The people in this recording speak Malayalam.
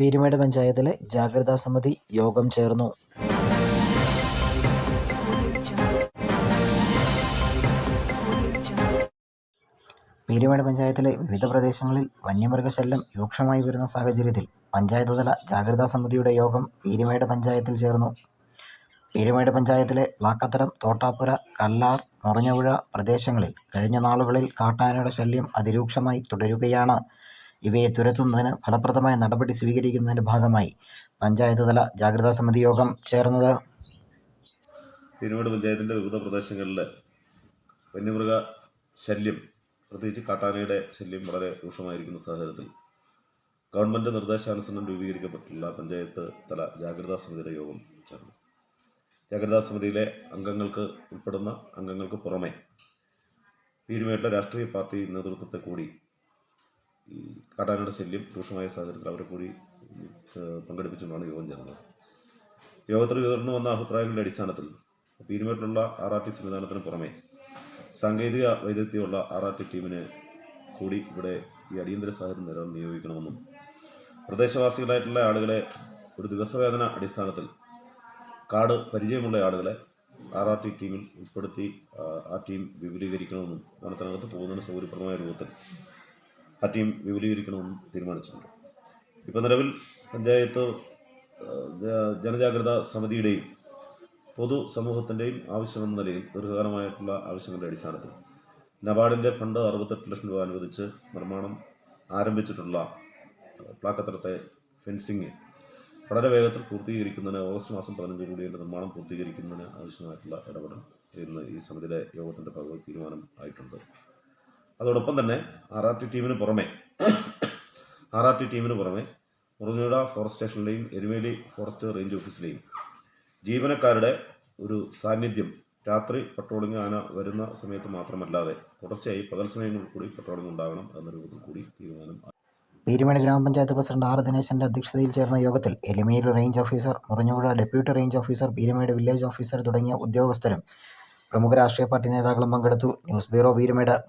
പീരുമേട് പഞ്ചായത്തിലെ ജാഗ്രതാ സമിതി യോഗം ചേർന്നു. പീരുമേട് പഞ്ചായത്തിലെ വിവിധ പ്രദേശങ്ങളിൽ വന്യമൃഗശല്യം രൂക്ഷമായി വരുന്ന സാഹചര്യത്തിൽ പഞ്ചായത്ത് തല ജാഗ്രതാ സമിതിയുടെ യോഗം പീരുമേട് പഞ്ചായത്തിൽ ചേർന്നു. പീരുമേട് പഞ്ചായത്തിലെ പ്ലാക്കത്തടം തോട്ടാപ്പുര കല്ലാർ മുറഞ്ഞപുഴ പ്രദേശങ്ങളിൽ കഴിഞ്ഞ നാളുകളിൽ കാട്ടാനയുടെ ശല്യം അതിരൂക്ഷമായി തുടരുകയാണ്. ഇവയെ തുരത്തുന്നതിന് ഫലപ്രദമായ നടപടി സ്വീകരിക്കുന്നതിന്റെ ഭാഗമായി പഞ്ചായത്ത് തല ജാഗ്രതാ സമിതി യോഗം ചേർന്നത്. തിരുവോട് പഞ്ചായത്തിന്റെ വിവിധ പ്രദേശങ്ങളിൽ വന്യമൃഗ ശല്യം പ്രത്യേകിച്ച് കാട്ടാനയുടെ ശല്യം വളരെ രൂക്ഷമായിരിക്കുന്ന സാഹചര്യത്തിൽ ഗവൺമെന്റ് നിർദ്ദേശാനുസരണം രൂപീകരിക്കപ്പെട്ടിട്ടുള്ള പഞ്ചായത്ത് തല ജാഗ്രതാ സമിതിയുടെ യോഗം ചേർന്നു. ജാഗ്രതാ സമിതിയിലെ അംഗങ്ങൾക്ക് ഉൾപ്പെടുന്ന അംഗങ്ങൾക്ക് പുറമെ പീരുമേട്ടിലെ രാഷ്ട്രീയ പാർട്ടി നേതൃത്വത്തെ കൂടി കാട്ടാനയുടെ ശല്യം രൂക്ഷമായ സാഹചര്യത്തിൽ അവരെ കൂടി പങ്കെടുപ്പിച്ചുകൊണ്ടാണ് യോഗം ചേർന്നത്. യോഗത്തിൽ ഉയർന്നു വന്ന അഭിപ്രായങ്ങളുടെ അടിസ്ഥാനത്തിൽ പീരുമേട്ടിലുള്ള ആർ ആർ ടി സംവിധാനത്തിന് പുറമെ സാങ്കേതിക വൈദഗ്ധ്യമുള്ള ആർ ആർ ടി ടീമിനെ കൂടി ഇവിടെ ഈ അടിയന്തര സാഹചര്യം നേരിടാൻ നിയോഗിക്കണമെന്നും പ്രദേശവാസികളായിട്ടുള്ള ആളുകളെ ഒരു ദിവസവേതന അടിസ്ഥാനത്തിൽ കാർഡ് പരിചയമുള്ള ആളുകളെ ആർ ആർ ടി ടീമിൽ ഉൾപ്പെടുത്തി ആ ടീം വിപുലീകരിക്കണമെന്നും വനത്തിനകത്ത് പോകുന്നതിന് സൗകര്യപ്രദമായ രൂപത്തിൽ ആ ടീം വിപുലീകരിക്കണമെന്ന് തീരുമാനിച്ചിട്ടുണ്ട്. ഇപ്പോൾ നിലവിൽ പഞ്ചായത്ത് ജനജാഗ്രതാ സമിതിയുടെയും പൊതു സമൂഹത്തിന്റെയും ആവശ്യമെന്ന നിലയിൽ ദീർഘകാലമായിട്ടുള്ള ആവശ്യങ്ങളുടെ അടിസ്ഥാനത്തിൽ നബാർഡിന്റെ ഫണ്ട് അറുപത്തെട്ട് ലക്ഷം രൂപ അനുവദിച്ച് നിർമ്മാണം ആരംഭിച്ചിട്ടുള്ള പ്ലാക്കത്തടത്തെ ഫെൻസിങ് വളരെ വേഗത്തിൽ പൂർത്തീകരിക്കുന്നതിന് ഓഗസ്റ്റ് മാസം പതിനഞ്ച് കൂടി അതിന്റെ നിർമ്മാണം പൂർത്തീകരിക്കുന്നതിന് ആവശ്യമായിട്ടുള്ള ഇടപെടൽ ഇന്ന് ഈ സമിതിയുടെ യോഗത്തിന്റെ ഭാഗമായി തീരുമാനം ആയിട്ടുണ്ട്. അതോടൊപ്പം തന്നെ ആർ ആർ ടി ടീമിന് പുറമെ ആർ ആർ ടി ടീമിന് പുറമെ മുറിഞ്ഞുഴ ഫോറസ്റ്റ് സ്റ്റേഷനിലെയും എരുമേലി ഫോറസ്റ്റ് റേഞ്ച് ഓഫീസിലെയും ജീവനക്കാരുടെ ഒരു സാന്നിധ്യം രാത്രി പട്രോളിംഗ് ആന വരുന്ന സമയത്ത് മാത്രമല്ലാതെ തുടർച്ചയായി പകൽ സമയങ്ങളിൽ കൂടി പട്രോളിംഗ് ഉണ്ടാകണം എന്ന രൂപത്തിൽ കൂടി തീരുമാനം പീരുമേട് ഗ്രാമപഞ്ചായത്ത് പ്രസിഡന്റ് ആർ ദിനേശന്റെ അധ്യക്ഷതയിൽ ചേർന്ന യോഗത്തിൽ Erumeli range officer Murinjapuzha deputy range officer Peermade village officer തുടങ്ങിയ ഉദ്യോഗസ്ഥരും പ്രമുഖ രാഷ്ട്രീയ പാർട്ടി നേതാക്കളും പങ്കെടുത്തു. News bureau Peermade.